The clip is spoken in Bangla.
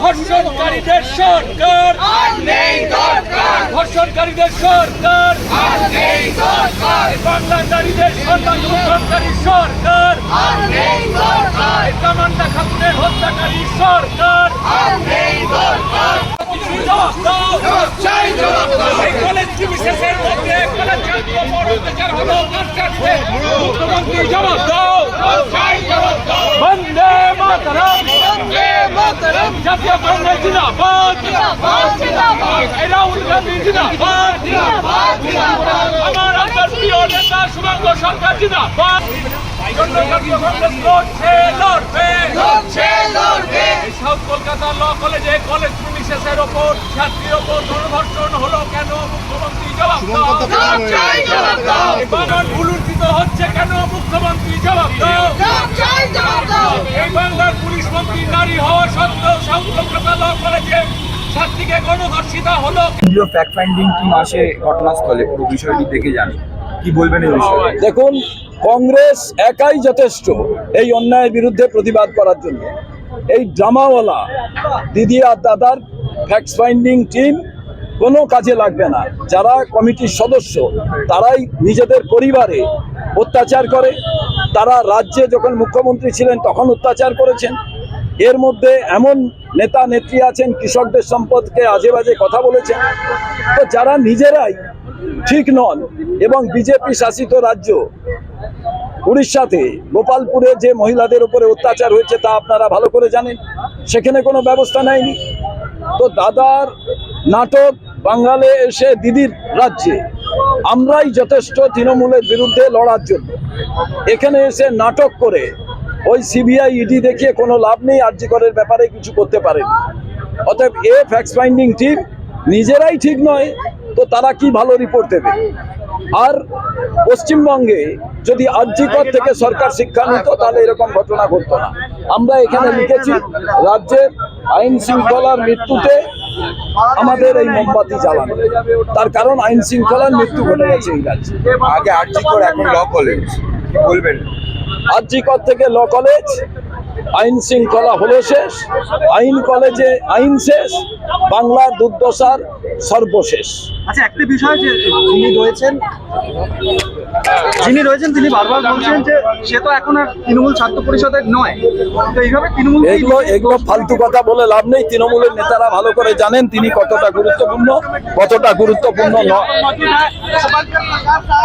ধর্ষণকারীদের সরকার। ধর্ষণকারীদের সরকার। বাংলাদেশীদের সন্তান ধর্ষণকারী সরকার। কামান্ডা খাতুনের হত্যাকারী সরকার। জবাব দাও কলেজ বিশেষের মধ্যে কলেজ ছাত্র বড় অত্যাচার হলো মাস্টারকে মুখ্যমন্ত্রী জবাব দাও বন্দে মাতরম জাতীয় কংগ্রেস জিন্দাবাদ এই রাহুল গান্ধী জিন্দাবাদ আমার আপনার প্রিয় নেতা শুভঙ্গ সরকার জিন্দাবাদ। জাতীয় কংগ্রেস লড়ছে লড়বে। এই সাউথ কলকাতা ল কলেজে কলেজ পুলিশের ওপর ছাত্রীর ওপর গণধর্ষণ হলো কেন? মুখ্যমন্ত্রী জবাব দাও। এই ভুলুণ্ঠিত হচ্ছে কেন? মুখ্যমন্ত্রী জবাব দাও। এই বাংলার পুলিশ মন্ত্রী নারী হওয়া সত্ত্বেও সাউথ কলকাতা ল কলেজে কেন্দ্রীয় ফ্যাক্ট ফাইন্ডিং টিম আসে ঘটনাস্থলে। পুরো বিষয়টি দেখে যান। কি বলবেন এই বিষয়ে? দেখুন কংগ্রেস একাই যথেষ্ট এই অন্যায়ের বিরুদ্ধে প্রতিবাদ করার জন্য। এই ড্রামাওয়ালা দিদি আর দাদার ফ্যাক্ট ফাইন্ডিং টিম কোনো কাজে লাগবে না। যারা কমিটির সদস্য তারাই নিজেদের পরিবারে অত্যাচার করে। তারা রাজ্যে যখন মুখ্যমন্ত্রী ছিলেন তখন অত্যাচার করেছেন। এর মধ্যে এমন নেতা নেত্রী আছেন, কৃষকদের সম্পদকে আজে বাজে কথা বলেছেন। তো যারা নিজেরাই ঠিক নন এবং বিজেপি শাসিত রাজ্য, উড়িষ্যাতে গোপালপুরে যে মহিলাদের উপরে অত্যাচার হয়েছে তা আপনারা ভালো করে জানেন, সেখানে কোনো ব্যবস্থা নেয়নি। তো দাদার নাটক বাঙালে এসে দিদির রাজ্যে, আমরাই যথেষ্ট তৃণমূলের বিরুদ্ধে লড়ার জন্য। এখানে এসে নাটক করে ওই সিবিআই ইডি দেখিয়ে কোনো লাভ নেই আর্যিকরের ব্যাপারে কিছু করতে পারেনি। অতএব এ ফ্যাক্স ফাইন্ডিং টিম নিজেরাই ঠিক নয়, তো তারা কি ভালো রিপোর্ট দেবে? আর পশ্চিমবঙ্গে যদি আর্যিকর থেকে সরকার শিক্ষা নিত, তাহলে এরকম ঘটনা ঘটতো না। আমরা এখানে লিখেছি, রাজ্যের আইন শৃঙ্খলার মৃত্যুতে আমাদের এই মোমবাতি জ্বালানো। তার কারণ আইন শৃঙ্খলার মৃত্যু ঘটে গেছে এই রাজ্যে। আগে আরজি করে এখন ল কলেজ বলবেন? আর্যিকর থেকে ল কলেজ আইন শৃঙ্খলা হলো শেষ আইন কলেজে আইন শেষ বাংলা দুর্দশার সর্বশেষ। আচ্ছা একটা বিষয় যে যিনি রয়েছেন যিনি রয়েছেন তিনি বারবার বলছেন যে সে তো এখন আর তৃণমূল ছাত্র পরিষদের নয়। তো এইভাবে তৃণমূল এগুলো এগুলো ফালতু কথা বলে লাভ নেই। তৃণমূলের নেতারা ভালো করে জানেন তিনি কতটা গুরুত্বপূর্ণ কতটা গুরুত্বপূর্ণ নয়।